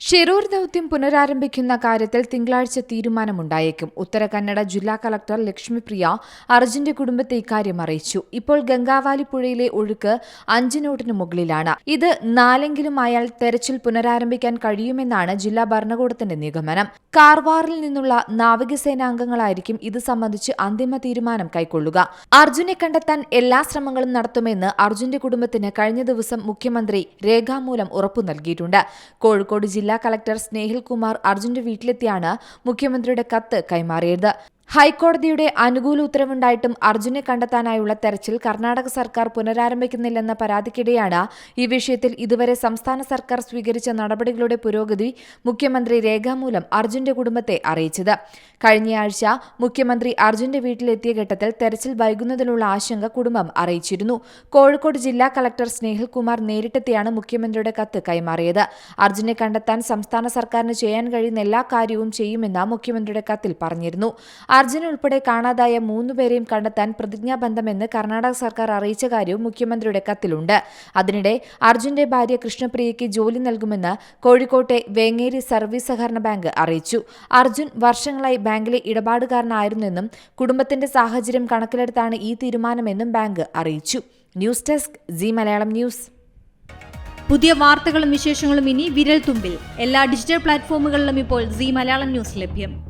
ഷിരൂർ ദൌത്യം പുനരാരംഭിക്കുന്ന കാര്യത്തിൽ തിങ്കളാഴ്ച തീരുമാനമുണ്ടായേക്കും. ഉത്തര കന്നഡ ജില്ലാ കളക്ടർ ലക്ഷ്മിപ്രിയ അർജുന്റെ കുടുംബത്തെ ഇക്കാര്യം അറിയിച്ചു. ഇപ്പോൾ ഗംഗാവാലി പുഴയിലെ ഒഴുക്ക് അഞ്ച് നോട്ടിന് മുകളിലാണ്. ഇത് നാലെങ്കിലും അയാൾ തെരച്ചിൽ പുനരാരംഭിക്കാൻ കഴിയുമെന്നാണ് ജില്ലാ ഭരണകൂടത്തിന്റെ നിഗമനം. കാർവാറിൽ നിന്നുള്ള നാവികസേനാംഗങ്ങളായിരിക്കും ഇത് സംബന്ധിച്ച് അന്തിമ തീരുമാനം കൈക്കൊള്ളുക. അർജുനെ കണ്ടെത്താൻ എല്ലാ ശ്രമങ്ങളും നടത്തുമെന്ന് അർജുന്റെ കുടുംബത്തിന് കഴിഞ്ഞ ദിവസം മുഖ്യമന്ത്രി രേഖാമൂലം ഉറപ്പു നൽകിയിട്ടുണ്ട്. കോഴിക്കോട് ജില്ലാ കളക്ടർ സ്നേഹിൽ കുമാർ അർജുന്റെ വീട്ടിലെത്തിയാണ് മുഖ്യമന്ത്രിയുടെ കത്ത് കൈമാറിയത് ഹൈക്കോടതിയുടെ അനുകൂല ഉത്തരവുണ്ടായിട്ടും അർജുനെ കണ്ടെത്താനായുള്ള തെരച്ചിൽ കർണാടക സർക്കാർ പുനരാരംഭിക്കുന്നില്ലെന്ന പരാതിക്കിടെയാണ് ഈ വിഷയത്തിൽ ഇതുവരെ സംസ്ഥാന സർക്കാർ സ്വീകരിച്ച നടപടികളുടെ പുരോഗതി മുഖ്യമന്ത്രി രേഖാമൂലം അർജുന്റെ കുടുംബത്തെ അറിയിച്ചത്. കഴിഞ്ഞയാഴ്ച മുഖ്യമന്ത്രി അർജുന്റെ വീട്ടിലെത്തിയ ഘട്ടത്തിൽ തെരച്ചിൽ വൈകുന്നതിലുള്ള ആശങ്ക കുടുംബം അറിയിച്ചിരുന്നു. കോഴിക്കോട് ജില്ലാ കളക്ടർ സ്നേഹിൽ കുമാർ നേരിട്ടെത്തിയാണ് മുഖ്യമന്ത്രിയുടെ കത്ത് കൈമാറിയത്. അർജുനെ കണ്ടെത്താൻ സംസ്ഥാന സർക്കാരിന് ചെയ്യാൻ കഴിയുന്ന എല്ലാ കാര്യവും ചെയ്യുമെന്ന് മുഖ്യമന്ത്രിയുടെ കത്തിൽ പറഞ്ഞിരുന്നു. അർജുൻ ഉൾപ്പെടെ കാണാതായ മൂന്നുപേരെയും കണ്ടെത്താൻ പ്രതിജ്ഞാബന്ധമെന്ന് കർണാടക സർക്കാർ അറിയിച്ച കാര്യവും മുഖ്യമന്ത്രിയുടെ കത്തിലുണ്ട്. അതിനിടെ അർജുന്റെ ഭാര്യ കൃഷ്ണപ്രിയയ്ക്ക് ജോലി നൽകുമെന്ന് കോഴിക്കോട്ടെ വേങ്ങേരി സർവീസ് സഹകരണ ബാങ്ക് അറിയിച്ചു. അർജുൻ വർഷങ്ങളായി ബാങ്കിലെ ഇടപാടുകാരനായിരുന്നെന്നും കുടുംബത്തിന്റെ സാഹചര്യം കണക്കിലെടുത്താണ് ഈ തീരുമാനമെന്നും ബാങ്ക് അറിയിച്ചു. News desk Zee Malayalam news. പുതിയ വാർത്തകളും വിശേഷങ്ങളും ഇനി വിരൽ തുമ്പിൽ. എല്ലാ ഡിജിറ്റൽ പ്ലാറ്റ്ഫോമുകളിലും ഇപ്പോൾ സി മലയാളം ന്യൂസ് ലഭ്യം.